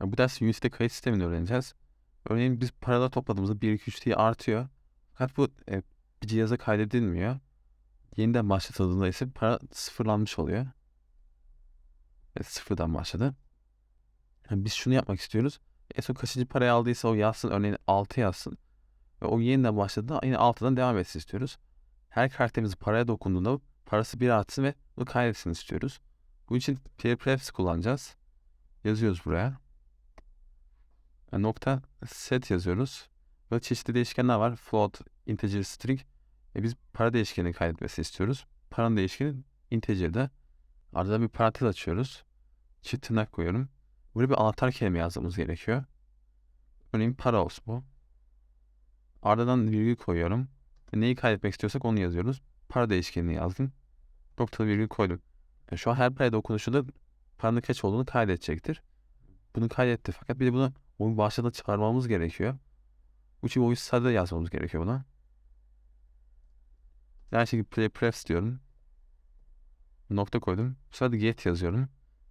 Ya bu ders Unity'de kayıt sistemini öğreneceğiz. Örneğin biz paralar topladığımızda 1, 2, 3 diye artıyor. Fakat bu e, bir cihaza kaydedilmiyor. Yeniden başlatıldığında ise para sıfırlanmış oluyor. Evet, sıfırdan başladı. Yani biz şunu yapmak istiyoruz. En son kaçıncı parayı aldıysa o yazsın. Örneğin 6 yazsın. Ve o yeniden başladığında yine 6'dan devam etsin istiyoruz. Her karakterimiz paraya dokunduğunda parası 1 artsın ve bunu kaydetsin istiyoruz. Bu için player prefs kullanacağız. Yazıyoruz buraya. Yani nokta set yazıyoruz. Böyle çeşitli değişkenler var. Float, integer, string. E biz para değişkenini kaydetmesi istiyoruz. Paranın değişkeni integer'de. Arada bir parantez açıyoruz. Çift tırnak koyuyorum. Buraya bir anahtar kelime yazmamız gerekiyor. Örneğin para olsun bu. Ardından virgül koyuyorum. E neyi kaydetmek istiyorsak onu yazıyoruz. Para değişkenini yazdım. Noktalı virgül koydum. E şu an her paraya dokunuşunda paranın kaç olduğunu kaydedecektir. Bunu kaydetti. Fakat bir de bunu oyun başladığında çıkarmamız gerekiyor. Bu için oyun sade yazmamız gerekiyor buna. Aynı şekilde play prefs diyorum. Nokta koydum. De get yazıyorum.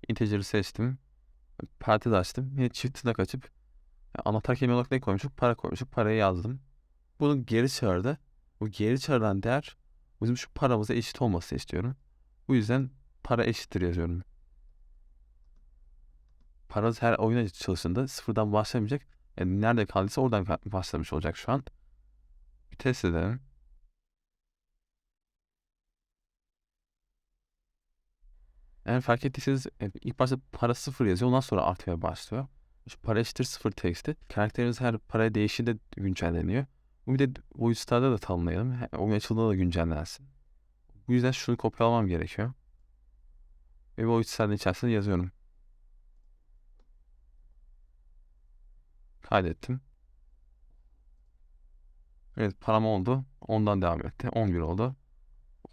Integer'ı seçtim. Parantez açtım. Yine çift tırnak açıp yani anahtar kelime olarak ne koymuşuk? Para koymuşuk. Parayı yazdım. Bunu geri çağırdı. Bu geri çağrılan değer bizim şu paramıza eşit olması istiyorum. Bu yüzden para eşittir yazıyorum. Paranız her oyuna çalıştığında sıfırdan başlamayacak. Yani nerede kaldıysa oradan başlamış olacak şu an. Bir test edelim. Yani fark ettiyseniz e, ilk başta para sıfır yazıyor ondan sonra artmaya başlıyor. Şu para eşittir sıfır teksti. Karakterimiz her paraya değişinde güncelleniyor. Bu bir de oyun da tanımlayalım. Oyun açıldığında da güncellensin. Bu yüzden şunu kopyalamam gerekiyor. Ve bu oyun starının içerisine yazıyorum. Kaydettim. Evet param oldu. Ondan devam etti. 11 oldu.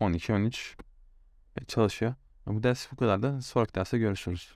12, 13. E, çalışıyor. Bu ders bu kadar da sonraki derste görüşürüz.